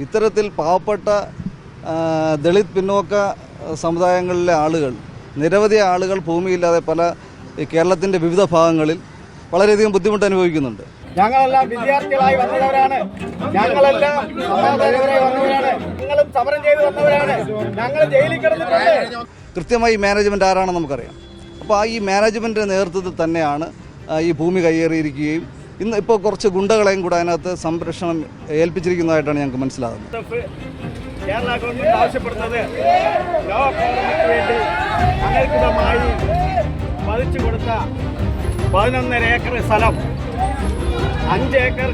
ഇത്തരത്തിൽ പാവപ്പെട്ട ദളിത് പിന്നോക്ക സമുദായങ്ങളിലെ ആളുകൾ നിരവധി ആളുകൾ ഭൂമിയില്ലാതെ പല കേരളത്തിന്റെ കേരളത്തിന്റെ വിവിധ ഭാഗങ്ങളിൽ വളരെയധികം ബുദ്ധിമുട്ട് അനുഭവിക്കുന്നുണ്ട്. ഞങ്ങളെല്ലാം വിദ്യാർത്ഥികളായി വന്നവരാണ്. ഞങ്ങളെല്ലാം സമാധാനപരമായി വന്നവരാണ്. സമരം ചെയ്ത് വന്നവരാണ്. ഞങ്ങൾ ജയിലിൽ കിടന്നിട്ടുണ്ട്. കൃത്യമായി മാനേജ്മെന്റ് ആരാണെന്ന് നമുക്കറിയാം. അപ്പോൾ ആ ഈ മാനേജ്മെന്റിന്റെ നേതൃത്വത്തിൽ തന്നെയാണ് ഈ ഭൂമി കയ്യേറിയിരിക്കുകയും ഇന്ന് ഇപ്പോൾ കുറച്ച് ഗുണ്ടകളെയും കൂടെ അതിനകത്ത് സംരക്ഷണം ഏൽപ്പിച്ചിരിക്കുന്നതായിട്ടാണ് ഞങ്ങൾക്ക് മനസ്സിലാകുന്നത്. കേരള ഗവൺമെന്റ് ആവശ്യപ്പെടുന്നത് ലോ പൗരന്മാർക്ക് വേണ്ടി അനധികൃതമായി പതിച്ചു കൊടുത്ത പതിനൊന്നര ഏക്കർ സ്ഥലം അഞ്ച് ഏക്കർ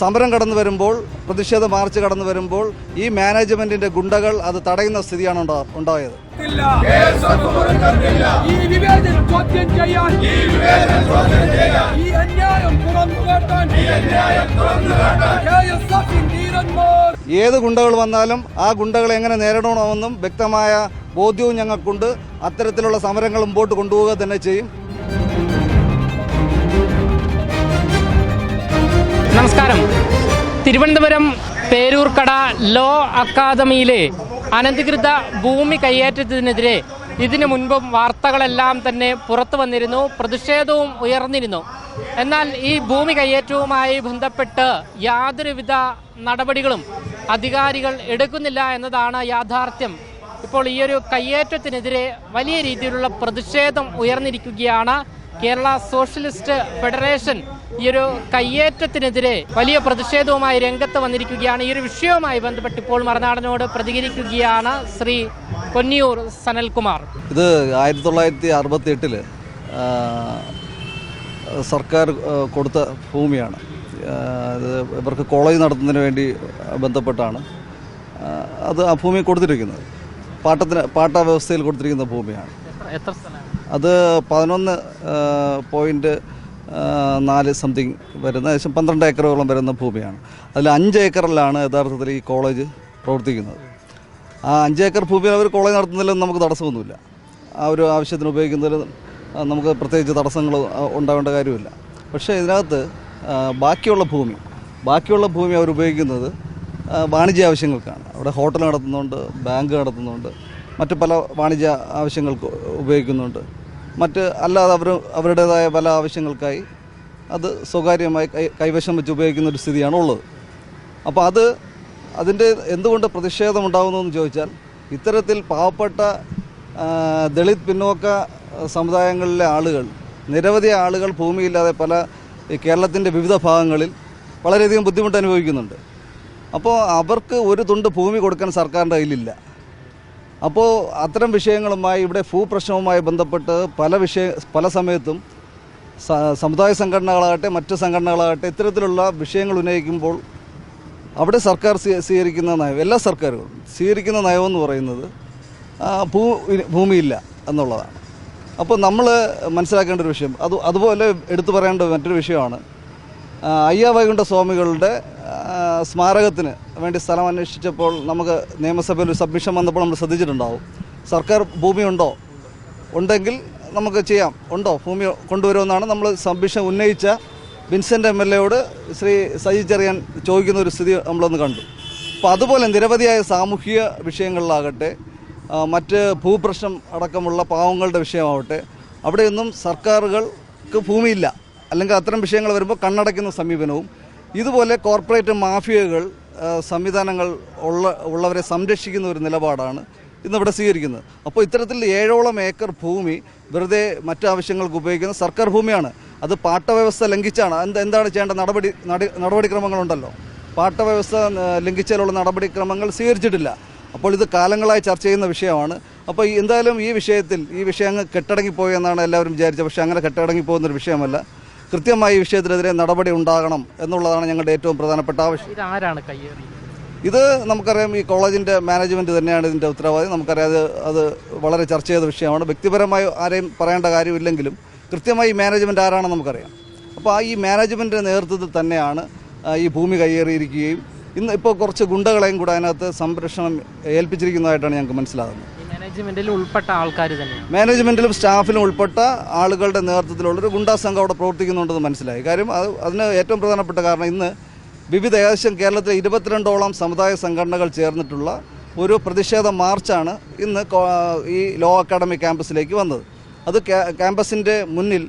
സമരം കടന്നു വരുമ്പോൾ പ്രതിഷേധ മാർച്ച് കടന്നു വരുമ്പോൾ ഈ മാനേജ്മെന്റിന്റെ ഗുണ്ടകൾ അത് തടയുന്ന സ്ഥിതിയാണ് ഉണ്ടാ ഉണ്ടായത്. ഈ വിവേചനം ചോദ്യം ചെയ്യാൻ ഈ അന്യായം തുറന്നു കാട്ടാൻ KSF -ഇൻ ധീരന്മാർ. ഏത് ഗുണ്ടകൾ വന്നാലും ആ ഗുണ്ടകളെ എങ്ങനെ നേരിടണമെന്നും വ്യക്തമായ ബോധ്യവും ഞങ്ങൾക്കുണ്ട്. അത്തരത്തിലുള്ള സമരങ്ങൾ മുമ്പോട്ട് കൊണ്ടുപോവുക തന്നെ ചെയ്യും. നമസ്കാരം. തിരുവനന്തപുരം പേരൂർക്കട ലോ അക്കാദമിയിലെ അനധികൃത ഭൂമി കയ്യേറ്റത്തിനെതിരെ ഇതിനു മുൻപും വാർത്തകളെല്ലാം തന്നെ പുറത്തു വന്നിരുന്നു പ്രതിഷേധവും ഉയർന്നിരുന്നു. എന്നാൽ ഈ ഭൂമി കയ്യേറ്റവുമായി ബന്ധപ്പെട്ട് യാതൊരുവിധ നടപടികളും അധികാരികൾ എടുക്കുന്നില്ല എന്നതാണ് യാഥാർത്ഥ്യം. ഇപ്പോൾ ഈ ഒരു കയ്യേറ്റത്തിനെതിരെ വലിയ രീതിയിലുള്ള പ്രതിഷേധം ഉയർന്നിരിക്കുകയാണ്. കേരള സോഷ്യലിസ്റ്റ് ഫെഡറേഷൻ ഈ ഒരു കയ്യേറ്റത്തിനെതിരെ വലിയ പ്രതിഷേധവുമായി രംഗത്ത് വന്നിരിക്കുകയാണ്. ഈ ഒരു വിഷയവുമായി ബന്ധപ്പെട്ട് ഇപ്പോൾ മറുനാടനോട് പ്രതികരിക്കുകയാണ് ശ്രീ പൊന്നിയൂർ സനൽകുമാർ. ഇത് ആയിരത്തി തൊള്ളായിരത്തി അറുപത്തി എട്ടിൽ സർക്കാർ കൊടുത്ത ഭൂമിയാണ്. ഇത് ഇവർക്ക് കോളേജ് നടത്തുന്നതിന് വേണ്ടി ബന്ധപ്പെട്ടാണ്. അത് ആ ഭൂമി കൊടുത്തിരിക്കുന്നത്. പാട്ടത്തിന് പാട്ട വ്യവസ്ഥയിൽ കൊടുത്തിരിക്കുന്ന ഭൂമിയാണ്. എത്ര അത് പതിനൊന്ന് പോയിന്റ് നാല് സംതിങ് വരുന്ന ഏകദേശം പന്ത്രണ്ട് ഏക്കറോളം വരുന്ന ഭൂമിയാണ്. അതിൽ അഞ്ച് ഏക്കറിലാണ് യഥാർത്ഥത്തിൽ ഈ കോളേജ് പ്രവർത്തിക്കുന്നത്. ആ അഞ്ച് ഏക്കർ ഭൂമി അവർ കോളേജ് നടത്തുന്നതിലൊന്നും നമുക്ക് തടസ്സമൊന്നുമില്ല. ആ ഒരു ആവശ്യത്തിന് ഉപയോഗിക്കുന്നതിൽ നമുക്ക് പ്രത്യേകിച്ച് തടസ്സങ്ങൾ ഉണ്ടാവേണ്ട കാര്യമില്ല. പക്ഷേ ഇതിനകത്ത് ബാക്കിയുള്ള ഭൂമി ബാക്കിയുള്ള ഭൂമി അവർ ഉപയോഗിക്കുന്നത് വാണിജ്യ ആവശ്യങ്ങൾക്കാണ്. അവിടെ ഹോട്ടൽ നടത്തുന്നുണ്ട് ബാങ്ക് നടത്തുന്നുണ്ട് മറ്റു പല വാണിജ്യ ആവശ്യങ്ങൾക്ക് ഉപയോഗിക്കുന്നുണ്ട്. മറ്റ് അല്ലാതെ അവർ അവരുടേതായ പല ആവശ്യങ്ങൾക്കായി അത് സ്വകാര്യമായി കൈവശം വെച്ച് ഉപയോഗിക്കുന്ന ഒരു സ്ഥിതിയാണ് ഉള്ളത് അപ്പോൾ അത് അതിന്റെ എന്തുകൊണ്ട് പ്രതിഷേധമുണ്ടാകുന്നതെന്ന് ചോദിച്ചാൽ ഇത്തരത്തിൽ പാവപ്പെട്ട ദളിത് പിന്നോക്ക സമുദായങ്ങളിലെ ആളുകൾ നിരവധി ആളുകൾ ഭൂമിയില്ലാതെ പല കേരളത്തിന്റെ വിവിധ ഭാഗങ്ങളിൽ വളരെയധികം ബുദ്ധിമുട്ട് അനുഭവിക്കുന്നുണ്ട്. അപ്പോൾ അവർക്ക് ഒരു തുണ്ട് ഭൂമി കൊടുക്കാൻ സർക്കാരിന്റെ കയ്യിലില്ല. അപ്പോൾ അത്തരം വിഷയങ്ങളുമായി ഇവിടെ ഭൂപ്രശ്നവുമായി ബന്ധപ്പെട്ട് പല വിഷയ പല സമയത്തും സമുദായ സംഘടനകളാകട്ടെ മറ്റ് സംഘടനകളാകട്ടെ ഇത്തരത്തിലുള്ള വിഷയങ്ങൾ ഉന്നയിക്കുമ്പോൾ അവിടെ സർക്കാർ സ്വീ- സ്വീകരിക്കുന്ന നയം എല്ലാ സർക്കാരുകളും സ്വീകരിക്കുന്ന നയമെന്ന് പറയുന്നത് ഭൂ ഭൂമിയില്ല എന്നുള്ളതാണ്. അപ്പോൾ നമ്മൾ മനസ്സിലാക്കേണ്ട ഒരു വിഷയം അത് അതുപോലെ എടുത്തു പറയേണ്ട മറ്റൊരു വിഷയമാണ് അയ്യാവൈകുണ്ഠ അയ്യ വൈകുണ്ഠ സ്വാമികളുടെ സ്മാരകത്തിന് വേണ്ടി സ്ഥലം അന്വേഷിച്ചപ്പോൾ നമുക്ക് നിയമസഭയിൽ ഒരു സബ്മിഷൻ വന്നപ്പോൾ നമ്മൾ ശ്രദ്ധിച്ചിട്ടുണ്ടാവും. സർക്കാർ ഭൂമിയുണ്ടോ ഉണ്ടെങ്കിൽ നമുക്ക് ചെയ്യാം. ഉണ്ടോ? ഭൂമി കൊണ്ടുവരുമെന്നാണ് നമ്മൾ സബ്മിഷൻ ഉന്നയിച്ച വിൻസെന്റ് എം എൽ എയോട് ശ്രീ സജി ചെറിയാൻ ചോദിക്കുന്ന ഒരു സ്ഥിതി നമ്മളൊന്ന് കണ്ടു. അപ്പോൾ അതുപോലെ നിരവധിയായ സാമൂഹിക വിഷയങ്ങളിലാകട്ടെ മറ്റ് ഭൂപ്രശ്നം അടക്കമുള്ള പാവങ്ങളുടെ വിഷയമാവട്ടെ അവിടെയൊന്നും സർക്കാരുകൾക്ക് ഭൂമിയില്ല. അല്ലെങ്കിൽ അത്തരം വിഷയങ്ങൾ വരുമ്പോൾ കണ്ണടയ്ക്കുന്ന സമീപനവും. ഇതുപോലെ കോർപ്പറേറ്റ് മാഫിയകൾ സംവിധാനങ്ങൾ ഉള്ള ഉള്ളവരെ സംരക്ഷിക്കുന്ന ഒരു നിലപാടാണ് ഇന്നിവിടെ സ്വീകരിക്കുന്നത്. അപ്പോൾ ഇത്തരത്തിൽ ഏഴോളം ഏക്കർ ഭൂമി വെറുതെ മറ്റാവശ്യങ്ങൾക്ക് ഉപയോഗിക്കുന്ന സർക്കാർ ഭൂമിയാണ്. അത് പാട്ടവ്യവസ്ഥ ലംഘിച്ചാണ്. എന്ത് എന്താണ് ചെയ്യേണ്ട നടപടി നട- നടപടിക്രമങ്ങളുണ്ടല്ലോ. പാട്ടവ്യവസ്ഥ ലംഘിച്ചാലുള്ള നടപടിക്രമങ്ങൾ സ്വീകരിച്ചിട്ടില്ല. അപ്പോൾ ഇത് കാലങ്ങളായി ചർച്ച ചെയ്യുന്ന വിഷയമാണ്. അപ്പോൾ എന്തായാലും ഈ വിഷയത്തിൽ ഈ വിഷയം അങ്ങ് കെട്ടടങ്ങിപ്പോയി എന്നാണ് എല്ലാവരും വിചാരിച്ചത്. പക്ഷേ അങ്ങനെ കെട്ടടങ്ങിപ്പോകുന്നൊരു വിഷയമല്ല. കൃത്യമായി വിഷയത്തിനെതിരെ നടപടി ഉണ്ടാകണം എന്നുള്ളതാണ് ഞങ്ങളുടെ ഏറ്റവും പ്രധാനപ്പെട്ട ആവശ്യം. ഇത് ആരാണ് ഇത് നമുക്കറിയാം ഈ കോളേജിന്റെ മാനേജ്മെന്റ് തന്നെയാണ് ഇതിന്റെ ഉത്തരവാദി. നമുക്കറിയാം അത് അത് വളരെ ചർച്ച ചെയ്ത വിഷയമാണ്. വ്യക്തിപരമായി ആരെയും പറയേണ്ട കാര്യമില്ലെങ്കിലും കൃത്യമായി മാനേജ്മെന്റ് ആരാണെന്ന് നമുക്കറിയാം. അപ്പോൾ ആ ഈ മാനേജ്മെന്റിന്റെ നേതൃത്വത്തിൽ തന്നെയാണ് ഈ ഭൂമി കയ്യേറിയിരിക്കുകയും ഇന്ന് ഇപ്പോൾ കുറച്ച് ഗുണ്ടകളെയും കൂടെ അതിനകത്ത് സംരക്ഷണം ഏൽപ്പിച്ചിരിക്കുന്നതായിട്ടാണ് ഞങ്ങൾക്ക് മനസ്സിലാകുന്നത്. മാനേജ്മെന്റിൽ ഉൾപ്പെട്ട ആൾക്കാർ തന്നെയാണ്. മാനേജ്മെന്റിലും സ്റ്റാഫിലും ഉൾപ്പെട്ട ആളുകളുടെ നേതൃത്വത്തിലുള്ള ഒരു ഗുണ്ടാ സംഘം അവിടെ പ്രവർത്തിക്കുന്നുണ്ടെന്ന് മനസ്സിലായി. കാര്യം അത് അതിന് ഏറ്റവും പ്രധാനപ്പെട്ട കാരണം ഇന്ന് വിവിധ ഏകദേശം കേരളത്തിലെ ഇരുപത്തിരണ്ടോളം സമുദായ സംഘടനകൾ ചേർന്നിട്ടുള്ള ഒരു പ്രതിഷേധ മാർച്ചാണ് ഇന്ന് ഈ ലോ അക്കാഡമി ക്യാമ്പസിലേക്ക് വന്നത്. അത് ക്യാ- ക്യാമ്പസിന്റെ മുന്നിൽ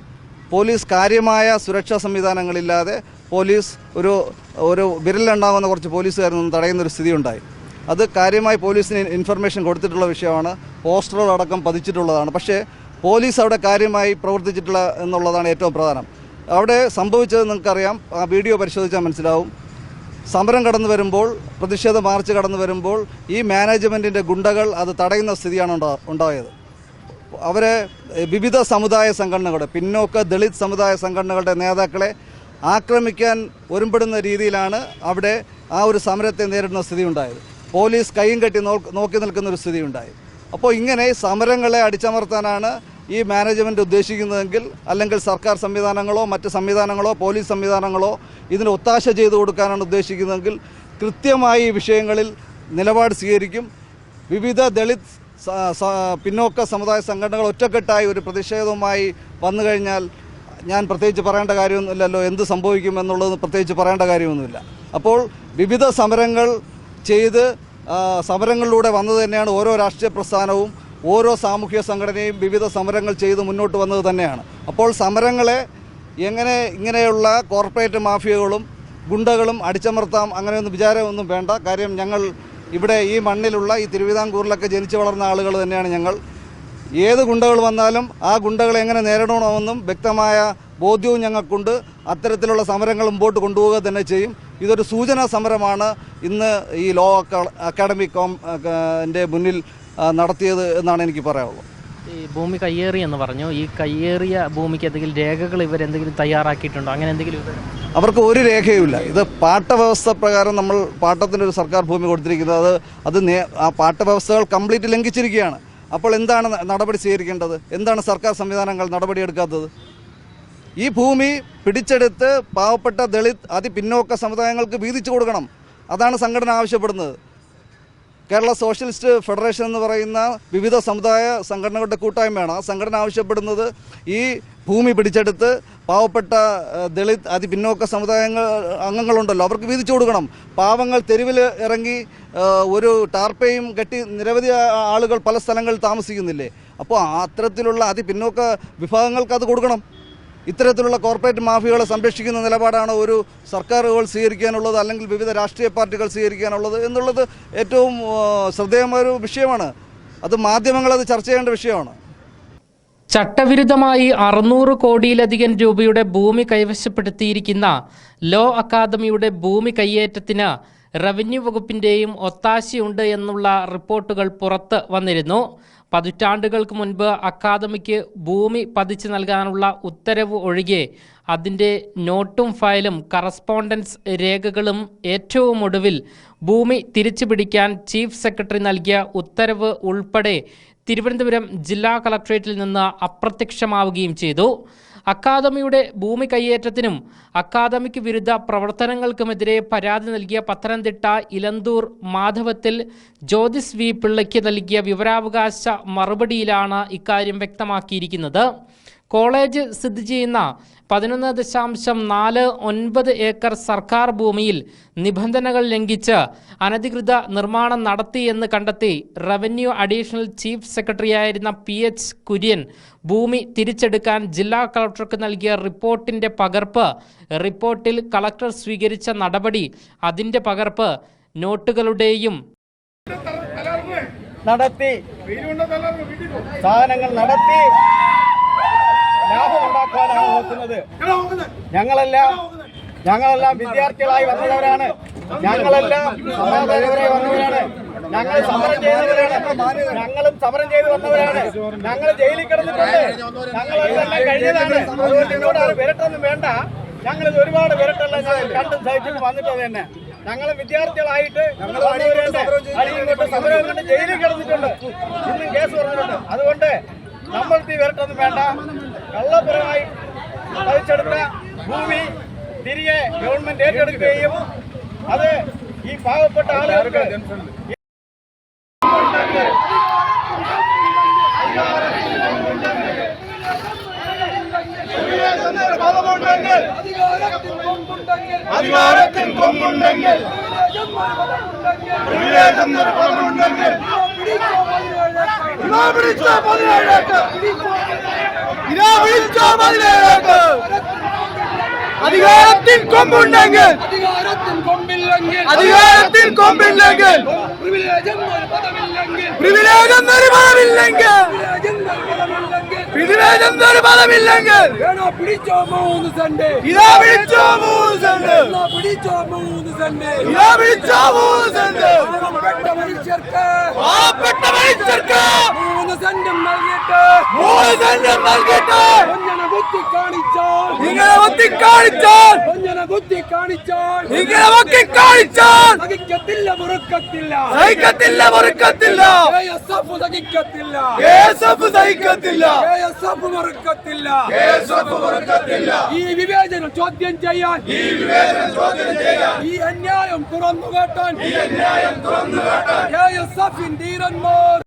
പോലീസ് കാര്യമായ സുരക്ഷാ സംവിധാനങ്ങളില്ലാതെ പോലീസ് ഒരു ഒരു വിരലിലുണ്ടാകുന്ന കുറച്ച് പോലീസുകാരിൽ നിന്ന് തടയുന്ന ഒരു സ്ഥിതി ഉണ്ടായി അത് കാര്യമായി പോലീസിന് ഇൻഫർമേഷൻ കൊടുത്തിട്ടുള്ള വിഷയമാണ്. പോസ്റ്ററുകളടക്കം പതിച്ചിട്ടുള്ളതാണ്. പക്ഷേ പോലീസ് അവിടെ കാര്യമായി പ്രവർത്തിച്ചിട്ടുള്ള എന്നുള്ളതാണ് ഏറ്റവും പ്രധാനം. അവിടെ സംഭവിച്ചത് നിങ്ങൾക്കറിയാം. ആ വീഡിയോ പരിശോധിച്ചാൽ മനസ്സിലാവും. സമരം കടന്നു വരുമ്പോൾ പ്രതിഷേധ മാർച്ച് കടന്നു വരുമ്പോൾ ഈ മാനേജ്മെന്റിന്റെ ഗുണ്ടകൾ അത് തടയുന്ന സ്ഥിതിയാണ് ഉണ്ടാ ഉണ്ടായത്. അവരെ വിവിധ സമുദായ സംഘടനകളുടെ പിന്നോക്ക ദളിത് സമുദായ സംഘടനകളുടെ നേതാക്കളെ ആക്രമിക്കാൻ ഒരുമ്പെടുന്ന രീതിയിലാണ് അവിടെ ആ ഒരു സമരത്തെ നേരിടുന്ന സ്ഥിതി ഉണ്ടായത്. പോലീസ് കൈയും കെട്ടി നോക്കി നിൽക്കുന്ന ഒരു സ്ഥിതി ഉണ്ടായി അപ്പോൾ ഇങ്ങനെ സമരങ്ങളെ അടിച്ചമർത്താനാണ് ഈ മാനേജ്മെന്റ് ഉദ്ദേശിക്കുന്നതെങ്കിൽ അല്ലെങ്കിൽ സർക്കാർ സംവിധാനങ്ങളോ മറ്റ് സംവിധാനങ്ങളോ പോലീസ് സംവിധാനങ്ങളോ ഇതിന് ഒത്താശ ചെയ്തു കൊടുക്കാനാണ് ഉദ്ദേശിക്കുന്നതെങ്കിൽ കൃത്യമായി ഈ വിഷയങ്ങളിൽ നിലപാട് സ്വീകരിക്കും. വിവിധ ദളിത് പിന്നോക്ക സമുദായ സംഘടനകൾ ഒറ്റക്കെട്ടായി ഒരു പ്രതിഷേധവുമായി വന്നു കഴിഞ്ഞാൽ ഞാൻ പ്രത്യേകിച്ച് പറയേണ്ട കാര്യമൊന്നുമില്ലല്ലോ എന്ത് സംഭവിക്കും എന്നുള്ളത് പ്രത്യേകിച്ച് പറയേണ്ട കാര്യമൊന്നുമില്ല. അപ്പോൾ വിവിധ സമരങ്ങൾ ചെയ്ത് സമരങ്ങളിലൂടെ വന്നത് തന്നെയാണ് ഓരോ രാഷ്ട്രീയ പ്രസ്ഥാനവും ഓരോ സാമൂഹ്യ സംഘടനയും വിവിധ സമരങ്ങൾ ചെയ്ത് മുന്നോട്ട് വന്നത് തന്നെയാണ്. അപ്പോൾ സമരങ്ങളെ എങ്ങനെ ഇങ്ങനെയുള്ള കോർപ്പറേറ്റ് മാഫിയകളും ഗുണ്ടകളും അടിച്ചമർത്താം അങ്ങനെയൊന്നും വിചാരമൊന്നും വേണ്ട. കാര്യം ഞങ്ങൾ ഇവിടെ ഈ മണ്ണിലുള്ള ഈ തിരുവിതാംകൂറിലൊക്കെ ജനിച്ചു വളർന്ന ആളുകൾ തന്നെയാണ് ഞങ്ങൾ. ഏത് ഗുണ്ടകൾ വന്നാലും ആ ഗുണ്ടകളെ എങ്ങനെ നേരിടണമെന്നും വ്യക്തമായ ബോധ്യവും ഞങ്ങൾക്കുണ്ട്. അത്തരത്തിലുള്ള സമരങ്ങൾ മുമ്പോട്ട് കൊണ്ടുപോവുക തന്നെ ചെയ്യും. ഇതൊരു സൂചനാ സമരമാണ് ഇന്ന് ഈ ലോ അക്കാ- അക്കാഡമി കോം മുന്നിൽ നടത്തിയത് എന്നാണ് എനിക്ക് പറയാനുള്ളത്. ഈ ഭൂമി കയ്യേറി എന്ന് പറഞ്ഞു. ഈ കയ്യേറിയ ഭൂമിക്ക് എന്തെങ്കിലും രേഖകൾ ഇവരെന്തെങ്കിലും തയ്യാറാക്കിയിട്ടുണ്ടോ? അങ്ങനെ എന്തെങ്കിലും അവർക്ക് ഒരു രേഖയുമില്ല. ഇത് പാട്ടവ്യവസ്ഥ പ്രകാരം നമ്മൾ പാട്ടത്തിന്റെ ഒരു സർക്കാർ ഭൂമി കൊടുത്തിരിക്കുന്നത്. അത് അത് നേ- ആ പാട്ടവ്യവസ്ഥകൾ കംപ്ലീറ്റ് ലംഘിച്ചിരിക്കുകയാണ്. അപ്പോൾ എന്താണ് നടപടി സ്വീകരിക്കേണ്ടത്? എന്താണ് സർക്കാർ സംവിധാനങ്ങൾ നടപടിയെടുക്കാത്തത്? ഈ ഭൂമി പിടിച്ചെടുത്ത് പാവപ്പെട്ട ദളിത് അതിപിന്നോക്ക സമുദായങ്ങൾക്ക് വീതിച്ചു കൊടുക്കണം. അതാണ് സംഘടന ആവശ്യപ്പെടുന്നത്. കേരള സോഷ്യലിസ്റ്റ് ഫെഡറേഷൻ എന്ന് പറയുന്ന വിവിധ സമുദായ സംഘടനകളുടെ കൂട്ടായ്മയാണ്. ആ സംഘടന ആവശ്യപ്പെടുന്നത് ഈ ഭൂമി പിടിച്ചെടുത്ത് പാവപ്പെട്ട ദളിത് അതിപിന്നോക്ക സമുദായങ്ങൾ അംഗങ്ങളുണ്ടല്ലോ അവർക്ക് വീതിച്ചു കൊടുക്കണം. പാവങ്ങൾ തെരുവിൽ ഇറങ്ങി ഒരു ടാർപ്പയും കെട്ടി നിരവധി ആളുകൾ പല സ്ഥലങ്ങളിൽ താമസിക്കുന്നില്ലേ? അപ്പോൾ അത്തരത്തിലുള്ള അതിപിന്നോക്ക വിഭാഗങ്ങൾക്ക് അത് കൊടുക്കണം. ഇത്തരത്തിലുള്ള കോർപ്പറേറ്റ് മാഫിയകളെ സംരക്ഷിക്കുന്ന നിലപാടാണ് ഒരു സർക്കാരുകൾ സ്വീകരിക്കാനുള്ളത് അല്ലെങ്കിൽ വിവിധ രാഷ്ട്രീയ പാർട്ടികൾ സ്വീകരിക്കാനുള്ളത് എന്നുള്ളത് ഏറ്റവും ശ്രദ്ധേയമായ ഒരു വിഷയമാണ്. അത് മാധ്യമങ്ങൾ അത് ചർച്ച ചെയ്യേണ്ട വിഷയമാണ്. ചട്ടവിരുദ്ധമായി അറുന്നൂറ് കോടിയിലധികം രൂപയുടെ ഭൂമി കൈവശപ്പെടുത്തിയിരിക്കുന്ന ലോ അക്കാദമിയുടെ ഭൂമി കയ്യേറ്റത്തിന് റവന്യൂ വകുപ്പിന്റെയും ഒത്താശയുണ്ട് എന്നുള്ള റിപ്പോർട്ടുകൾ പുറത്ത് വന്നിരുന്നു. പതിറ്റാണ്ടുകൾക്ക് മുൻപ് അക്കാദമിക്ക് ഭൂമി പതിച്ചു നൽകാനുള്ള ഉത്തരവ് ഒഴികെ അതിന്റെ നോട്ടും ഫയലും കറസ്പോണ്ടൻസ് രേഖകളും ഏറ്റവും ഒടുവിൽ ഭൂമി തിരിച്ചു പിടിക്കാൻ ചീഫ് സെക്രട്ടറി നൽകിയ ഉത്തരവ് ഉൾപ്പെടെ തിരുവനന്തപുരം ജില്ലാ കളക്ട്രേറ്റിൽ നിന്ന് അപ്രത്യക്ഷമാവുകയും ചെയ്തു. അക്കാദമിയുടെ ഭൂമി കയ്യേറ്റത്തിനും അക്കാദമിക്ക് വിരുദ്ധ പ്രവർത്തനങ്ങൾക്കുമെതിരെ പരാതി നൽകിയ പത്തനംതിട്ട ഇലന്തൂർ മാധവത്തിൽ ജ്യോതിസ് വി പിള്ളയ്ക്ക് നൽകിയ വിവരാവകാശ മറുപടിയിലാണ് ഇക്കാര്യം വ്യക്തമാക്കിയിരിക്കുന്നത്. കോളേജ് സ്ഥിതി ചെയ്യുന്ന പതിനൊന്ന് ദശാംശം നാല് ഒൻപത് ഏക്കർ സർക്കാർ ഭൂമിയിൽ നിബന്ധനകൾ ലംഘിച്ച് അനധികൃത നിർമ്മാണം നടത്തിയെന്ന് കണ്ടെത്തി റവന്യൂ അഡീഷണൽ ചീഫ് സെക്രട്ടറിയായിരുന്ന പി എച്ച് കുര്യൻ ഭൂമി തിരിച്ചെടുക്കാൻ ജില്ലാ കളക്ടർക്ക് നൽകിയ റിപ്പോർട്ടിന്റെ പകർപ്പ് റിപ്പോർട്ടിൽ കളക്ടർ സ്വീകരിച്ച നടപടി അതിന്റെ പകർപ്പ് നോട്ടുകളുടെയും നടത്തി. സാധനങ്ങൾ നടത്തി. ഞങ്ങളെല്ലാം ഞങ്ങളെല്ലാം വിദ്യാർത്ഥികളായി വന്നവരാണ്. ഞങ്ങളെല്ലാം സമാധാനപരമായി വന്നവരാണ്. ഞങ്ങൾ സമരം ചെയ്തവരാണ്. ഞങ്ങളും സമരം ചെയ്ത് വന്നവരാണ്. ഞങ്ങൾ ജയിലിൽ കിടന്നിട്ടുണ്ട്. ഞങ്ങൾ കഴിഞ്ഞതാണ്. അതുകൊണ്ട് വിരട്ടൊന്നും വേണ്ട. ഞങ്ങളിത് ഒരുപാട് വിരട്ടല്ല കണ്ടും സഹിച്ചിട്ട് വന്നിട്ട് തന്നെ. ഞങ്ങൾ വിദ്യാർത്ഥികളായിട്ട് അല്ലെങ്കിൽ സമരം. കൊണ്ട് ജയിലിൽ കിടന്നിട്ടുണ്ട്. ഇന്നും കേസ് പറഞ്ഞിട്ടുണ്ട്. അതുകൊണ്ട് നമ്മൾക്ക് ഈ വിരട്ടൊന്നും വേണ്ട കള്ളപ്പരമായി പതിച്ചെടുത്ത ഭൂമി തിരികെ ഗവൺമെന്റ് ഏറ്റെടുക്കുകയും അത് ഈ പാവപ്പെട്ട ആളുകൾക്ക് അധികാരത്തിൽ കൊമ്പുണ്ടെങ്കിൽ. കൊമ്പുണ്ടെങ്കിൽ. പ്രിവിലേജ് എന്നൊരു പദമുണ്ടെങ്കിൽ ഇതാ പിടിച്ചോ പതിനേഴേക്ക് ഇതാ പിടിച്ചോ പതിനേഴേക്ക് അധികാരത്തിൽ പ്രിവിലേജ് എന്നൊരു പദമില്ലെങ്കിൽ പ്രിവിലേജ് വേണോ പിടിച്ചോ മൂന്ന് സെന്റ് ഇതാ പിടിച്ചോ മൂന്ന് സെന്റ് പിടിച്ചോ മൂന്ന് സെന്റ് ഇതാ പിടിച്ചോ മൂന്ന് സെന്റ് പാവപ്പെട്ട മനുഷ്യർക്ക്. പാവപ്പെട്ട മനുഷ്യർക്ക്. മൂന്ന് സെന്റും നൽകിയിട്ട്. മൂന്ന് സെന്റും നൽകിയിട്ട്. കൊഞ്ഞനെ കുത്തി കാണിച്ചാൽ. ഇങ്ങനെ ഒത്തി കാണിച്ചാൽ. കൊഞ്ഞനെ കുത്തി കാണിച്ചാൽ. ഇങ്ങനെ ഒത്തി കാണിച്ചാൽ. സഹിക്കത്തില്ല മുറുക്കത്തില്ല സഹിക്കത്തില്ല മറുക്കത്തില്ല സഹിക്കത്തില്ല. സഹിക്കത്തില്ല. മറുക്കത്തില്ല മറുക്കത്തില്ല ഈ വിവേചനം ചോദ്യം ചെയ്യാൻ. ഈ വിവേചനം ചോദ്യം ചെയ്യാൻ. ഈ അന്യായം തുറന്നു കേട്ടാൻ. ഈ അന്യായം തുറന്നു കാട്ടാൻ. KSF ധീരന്മാർ.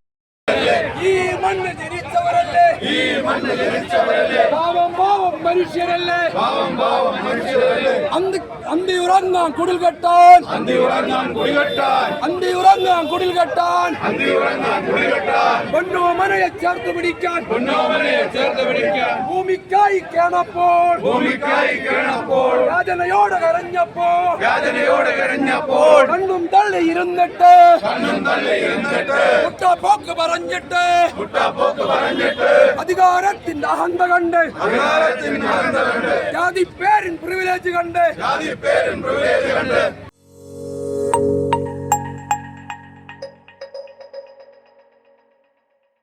ഈ മണ്ണ് ജനിച്ചവരല്ലേ? ഈ മണ്ണ് ജനിച്ചവരല്ലേ? പാവം பாவம் மனுஷரல்லே. பாவம் பாவம் மனுஷரல்லே. அந்த அந்தியுடன் நான் குடில் கட்டான். அந்தியுடன் நான் குடில் கட்டான். அந்தியுடன் நான் குடில் கட்டான். அந்தியுடன் நான் குடில் கட்டான். பொன்னோமனையை சேர்த்து பிடிக்கான். பொன்னோமனையை கண்ணும் தள்ளி இருந்துட்டு. அதிகாரத்தின் அகந்த கண்டு. ജാതി പേരിൻ പ്രിവിലേജ് കണ്ട് ജാതി പേരിൻ പ്രിവിലേജ് കണ്ട്